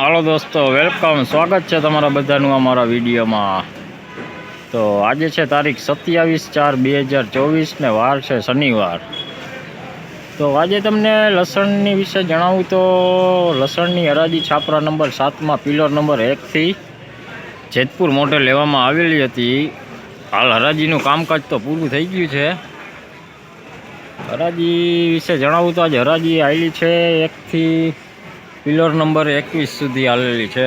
હાલો દોસ્તો, વેલકમ. સ્વાગત છે તમારા બધાનું અમારા વિડીયોમાં. તો આજે છે તારીખ સત્યાવીસ ચાર બે હજાર ચોવીસને વાર છે શનિવાર. તો આજે તમને લસણની વિશે જણાવું તો લસણની હરાજી છાપરા નંબર સાતમાં પિલર નંબર એકથી જેતપુર મોઢે લેવામાં આવેલી હતી. હાલ હરાજીનું કામકાજ તો પૂરું થઈ ગયું છે. હરાજી વિશે જણાવું તો આજે હરાજી આવેલી છે એકથી પિલર નંબર એકવીસ સુધી હાલેલી છે.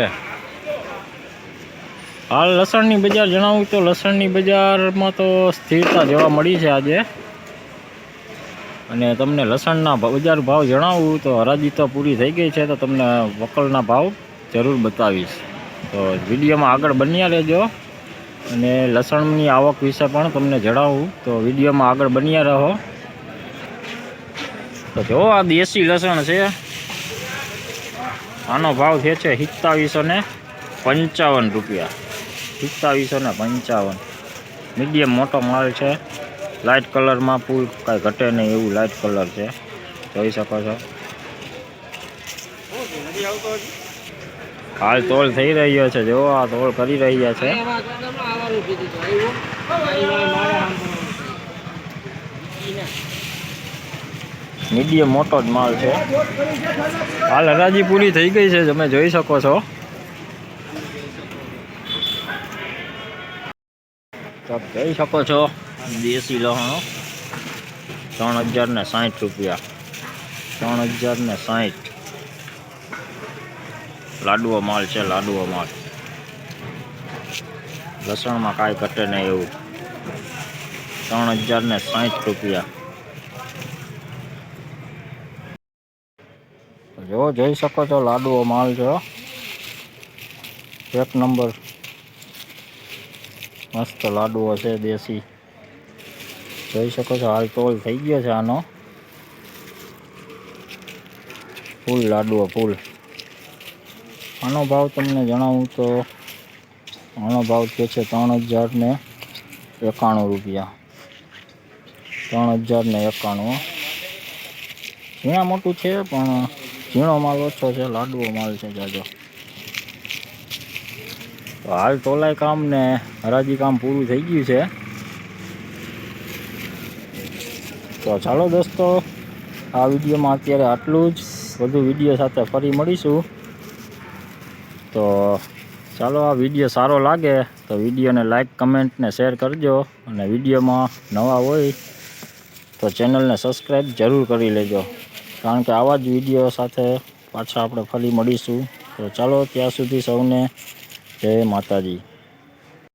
હાલ લસણની બજાર જણાવું તો લસણની બજારમાં તો સ્થિરતા જોવા મળી છે આજે. અને તમને લસણના બજાર ભાવ જણાવું તો હરાજી તો પૂરી થઈ ગઈ છે તો તમને વકલના ભાવ જરૂર બતાવીશ. તો વિડીયોમાં આગળ બન્યા રહેજો. અને લસણની આવક વિશે પણ તમને જણાવું તો વિડીયોમાં આગળ બન્યા રહો. તો જો આ દેશી લસણ છે. આનો ભાવ છે છે સિત્તાવીસો ને પંચાવન રૂપિયા. સિત્તાવીસો ને પંચાવન. મીડિયમ મોટો માલ છે. લાઇટ કલરમાં ફૂલ કાંઈ ઘટે નહીં એવું લાઇટ કલર છે. જોઈ શકો છો. હાલ તોલ થઈ રહ્યો છે. જો આ તોલ કરી રહ્યા છે. મીડિયમ મોટો જ માલ છે. હાલ હરાજી પૂરી થઈ ગઈ છે, તમે જોઈ શકો છો. તમે જોઈ શકો છો, દેશી લહણો. ત્રણ હજાર ને સાહીઠ રૂપિયા. ત્રણ હજાર ને સાહીઠ. લાડુઓ માલ છે, લાડુઓ માલ. લસણમાં કાંઈ ઘટે નહીં એવું. ત્રણ હજાર ને સાહીઠ રૂપિયા. જો, જોઈ શકો છો, લાડુઓ માલ છે. એક નંબર. મસ્ત લાડુઓ છે, દેશી. જોઈ શકો છો, હાલ તોલ થઈ ગયો છે આનો. ફૂલ લાડુઓ, ફૂલ. આનો ભાવ તમને જણાવું તો, આનો ભાવ કે છે ત્રણ હજાર ને એકાણું રૂપિયા. ત્રણ હજાર ને એકાણું. ઘણા મોટું છે, પણ ઝીણો માલ ઓછો છે લાડુઓ માલ છે જાજો. હાલ તોલાય કામ ને હરાજી કામ પૂરું થઈ ગયું છે. તો ચાલો દોસ્તો, આ વિડીયોમાં અત્યારે આટલું જ. વધુ વીડિયો સાથે ફરી મળીશું. તો ચાલો આ વીડિયો સારો લાગે તો વિડીયોને લાઈક, કમેન્ટ ને શેર કરજો. અને વિડીયોમાં નવા હોય તો ચેનલને સબસ્ક્રાઈબ જરૂર કરી લેજો. કારણ કે આવા જ વીડિયો સાથે પાછા આપણે ફરી મળીશું. તો ચાલો ત્યાં સુધી સૌને જય માતાજી.